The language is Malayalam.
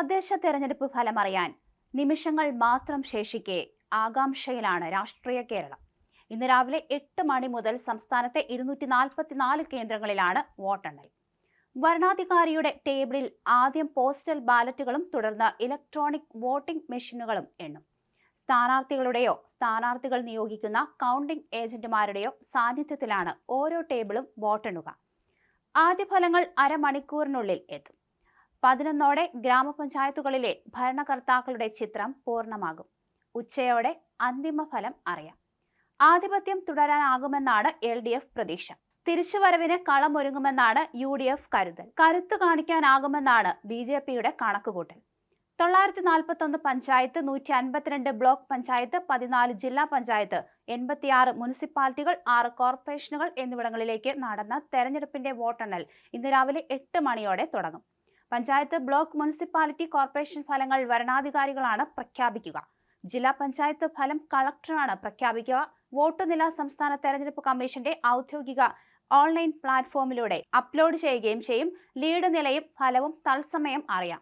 തദ്ദേശ തെരഞ്ഞെടുപ്പ് ഫലമറിയാൻ നിമിഷങ്ങൾ മാത്രം ശേഷിക്കെ ആകാംക്ഷയിലാണ് രാഷ്ട്രീയ കേരളം. ഇന്ന് രാവിലെ എട്ട് മണി മുതൽ സംസ്ഥാനത്തെ ഇരുന്നൂറ്റി നാൽപ്പത്തിനാല് കേന്ദ്രങ്ങളിലാണ് വോട്ടെണ്ണൽ. വരണാധികാരിയുടെ ടേബിളിൽ ആദ്യം പോസ്റ്റൽ ബാലറ്റുകളും തുടർന്ന് ഇലക്ട്രോണിക് വോട്ടിംഗ് മെഷീനുകളും എണ്ണും. സ്ഥാനാർത്ഥികളുടെയോ സ്ഥാനാർത്ഥികൾ നിയോഗിക്കുന്ന കൗണ്ടിംഗ് ഏജന്റുമാരുടെയോ സാന്നിധ്യത്തിലാണ് ഓരോ ടേബിളും വോട്ടെണ്ണുക. ആദ്യ ഫലങ്ങൾ അരമണിക്കൂറിനുള്ളിൽ എത്തും. പതിനൊന്നോടെ ഗ്രാമപഞ്ചായത്തുകളിലെ ഭരണകർത്താക്കളുടെ ചിത്രം പൂർണമാകും. ഉച്ചയോടെ അന്തിമ ഫലം അറിയാം. ആധിപത്യം തുടരാനാകുമെന്നാണ് എൽ ഡി എഫ് പ്രതീക്ഷ. തിരിച്ചുവരവിന് കളമൊരുങ്ങുമെന്നാണ് യു ഡി എഫ് കരുതൽ. കരുത്തു കാണിക്കാനാകുമെന്നാണ് ബി ജെ പിയുടെ കണക്കുകൂട്ടൽ. തൊള്ളായിരത്തി നാൽപ്പത്തൊന്ന് പഞ്ചായത്ത് നൂറ്റി അൻപത്തിരണ്ട് ബ്ലോക്ക് പഞ്ചായത്ത് പതിനാല് ജില്ലാ പഞ്ചായത്ത് എൺപത്തിയാറ് മുനിസിപ്പാലിറ്റികൾ ആറ് കോർപ്പറേഷനുകൾ എന്നിവിടങ്ങളിലേക്ക് നടന്ന തെരഞ്ഞെടുപ്പിന്റെ വോട്ടെണ്ണൽ ഇന്ന് രാവിലെ എട്ട് മണിയോടെ തുടങ്ങും. പഞ്ചായത്ത് ബ്ലോക്ക് മുനിസിപ്പാലിറ്റി കോർപ്പറേഷൻ ഫലങ്ങൾ വരണാധികാരികളാണ് പ്രഖ്യാപിക്കുക. ജില്ലാ പഞ്ചായത്ത് ഫലം കളക്ടറാണ് പ്രഖ്യാപിക്കുക. വോട്ട് നില സംസ്ഥാന തെരഞ്ഞെടുപ്പ് കമ്മീഷന്റെ ഔദ്യോഗിക ഓൺലൈൻ പ്ലാറ്റ്ഫോമിലൂടെ അപ്ലോഡ് ചെയ്യുകയും ചെയ്യും. ലീഡ് നിലയും ഫലവും തത്സമയം അറിയാം.